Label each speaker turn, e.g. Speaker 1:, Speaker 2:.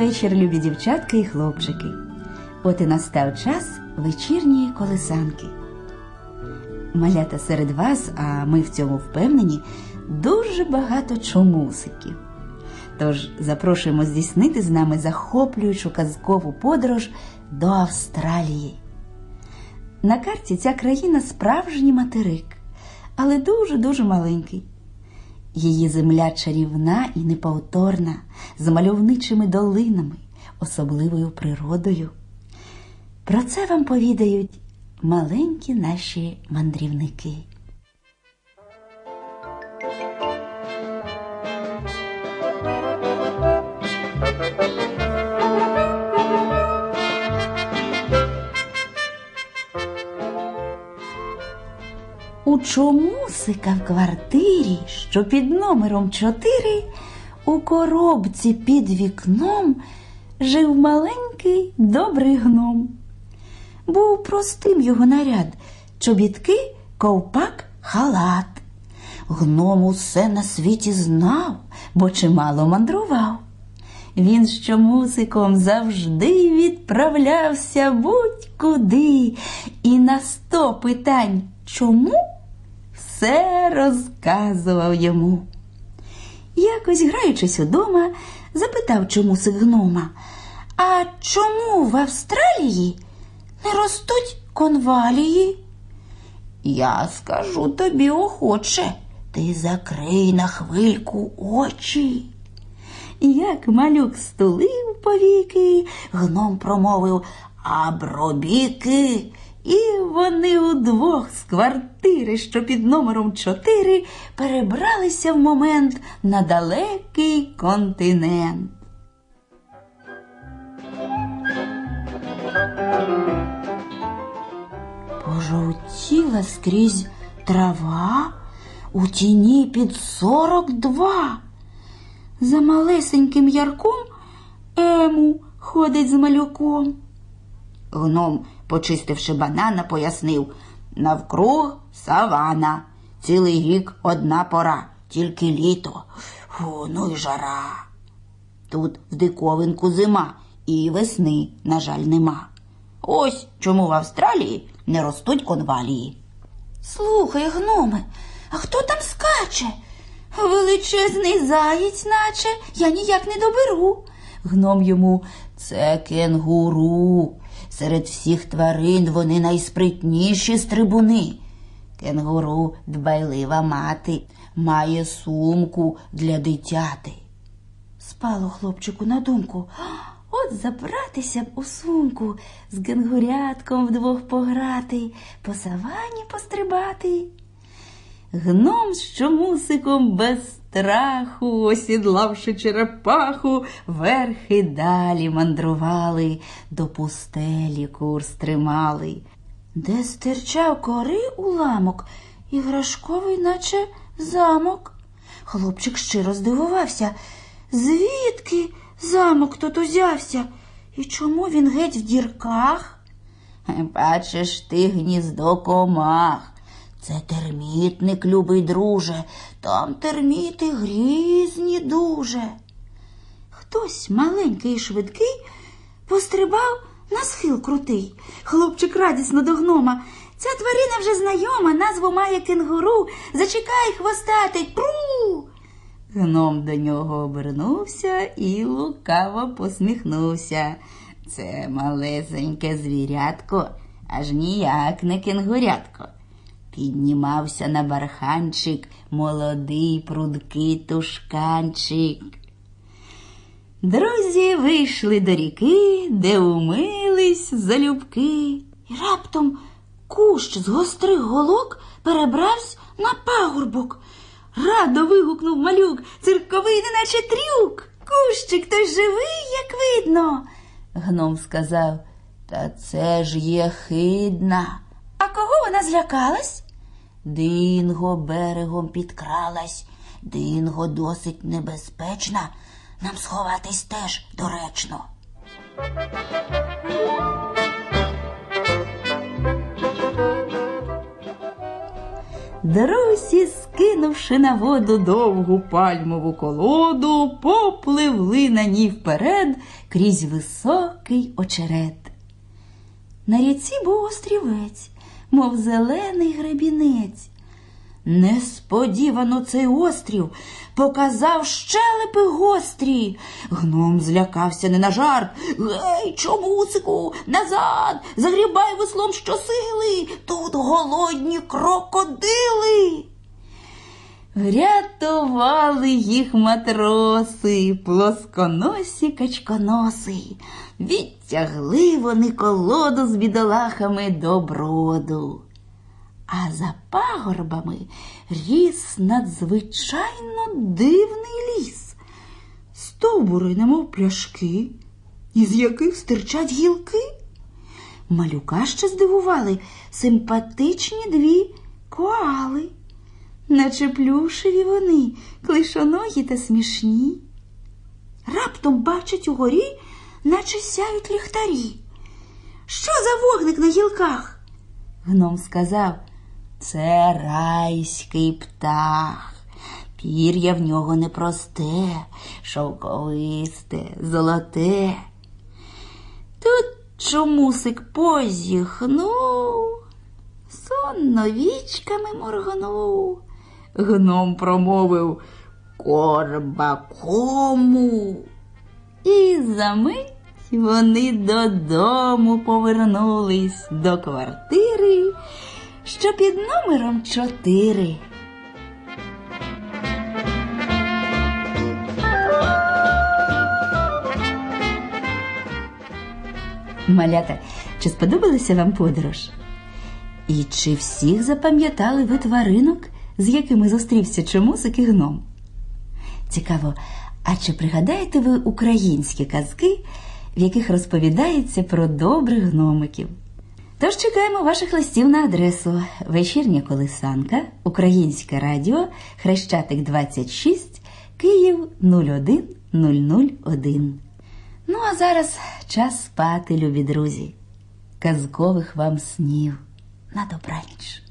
Speaker 1: вечір, любі дівчатка і хлопчики. От і настав час вечірньої колесанки. Малята серед вас, а ми в цьому впевнені, дуже багато чомусиків. Тож запрошуємо здійснити з нами захоплюючу казкову подорож до Австралії. На карті ця країна справжній материк, але дуже-дуже маленький. Її земля чарівна і неповторна, з мальовничими долинами, особливою природою. Про це вам повідають маленькі наші мандрівники. У чомусика в квартирі, що під номером 4, у коробці під вікном жив маленький добрий гном. Був простим його наряд, чобітки, ковпак, халат. Гном усе на світі знав, бо чимало мандрував. Він з чомусиком завжди відправлявся будь-куди, і на сто питань чому все розказував йому. Якось, граючись удома, запитав чомусик гнома, а чому в Австралії не ростуть конвалії? Я скажу тобі охоче, ти закрий на хвильку очі. Як малюк стулив повіки, гном промовив Абробіки, і вони удвох з квартири, що під номером 4, перебралися в момент на далекий континент. Пожовтіла скрізь трава у тіні під сорок два. За малесеньким ярком ему ходить з малюком. Гном, почистивши банана, пояснив навкруг савана. Цілий рік одна пора, тільки літо. Фу, ну й жара. Тут в диковинку зима і весни, на жаль, нема. Ось чому в Австралії не ростуть конвалії. Слухай, гноме, а хто там скаче? Величезний заєць, наче я ніяк не доберу. Гном йому це кенгуру. Серед всіх тварин вони найспритніші стрибуни. Кенгуру дбайлива мати, має сумку для дитяти. Спало хлопчику на думку. От забратися б у сумку, з кенгурятком вдвох пограти, по савані пострибати. Гном з чомусиком без страху, осідлавши черепаху, верхи далі мандрували, до пустелі курс тримали, де стирчав кори уламок, іграшковий, наче замок. Хлопчик щиро здивувався, звідки замок тут узявся, і чому він геть в дірках? Бачиш ти гніздо комах. Це термітник, любий друже, там терміти грізні дуже. Хтось маленький і швидкий пострибав на схил крутий. Хлопчик радісно до гнома. Ця тварина вже знайома, назву має кенгуру. Зачекай, хвостатий, пру. Гном до нього обернувся і лукаво посміхнувся. Це малесеньке звірятко, аж ніяк не кенгурятко. Піднімався на барханчик молодий прудкий тушканчик. Друзі вийшли до ріки, де умились залюбки. І раптом кущ з гострих голок перебрався на пагорбок. Радо вигукнув малюк, цирковий, неначе трюк. Кущик той живий, як видно. Гном сказав, та це ж є хидна. А кого вона злякалась? Динго берегом підкралась. Динго досить небезпечна. Нам сховатись теж доречно. Друзі, скинувши на воду довгу пальмову колоду, попливли на ній вперед крізь високий очерет. На ріці був острівець, мов зелений гребінець. Несподівано цей острів показав щелепи гострі. Гном злякався не на жарт. Гей, чомусику, назад, загрібай веслом щосили, тут голодні крокодили. Врятували їх матроси, плосконосі качконоси. Відтягли вони колоду з бідолахами до броду. А за пагорбами ріс надзвичайно дивний ліс. Стовбури, немов пляшки, із яких стирчать гілки. Малюка ще здивували симпатичні дві коали, наче плюшеві вони, клишоногі та смішні. Раптом бачать угорі, наче сяють ліхтарі. Що за вогник на гілках? Гном сказав, це райський птах. Пір'я в нього непросте, шовковисте, золоте. Тут чомусик позіхнув, сонно вічками моргнув. Гном промовив корбакому. І за мить вони додому повернулись до квартири, що під номером чотири. Малята, чи сподобалася вам подорож? І чи всіх запам'ятали ви тваринок, з якими зустрівся чомусик і гном? Цікаво, а чи пригадаєте ви українські казки, в яких розповідається про добрих гномиків? Тож чекаємо ваших листів на адресу Вечірня Колисанка, Українське радіо, Хрещатик 26, Київ 01001. Ну а зараз час спати, любі друзі. Казкових вам снів на добраніч.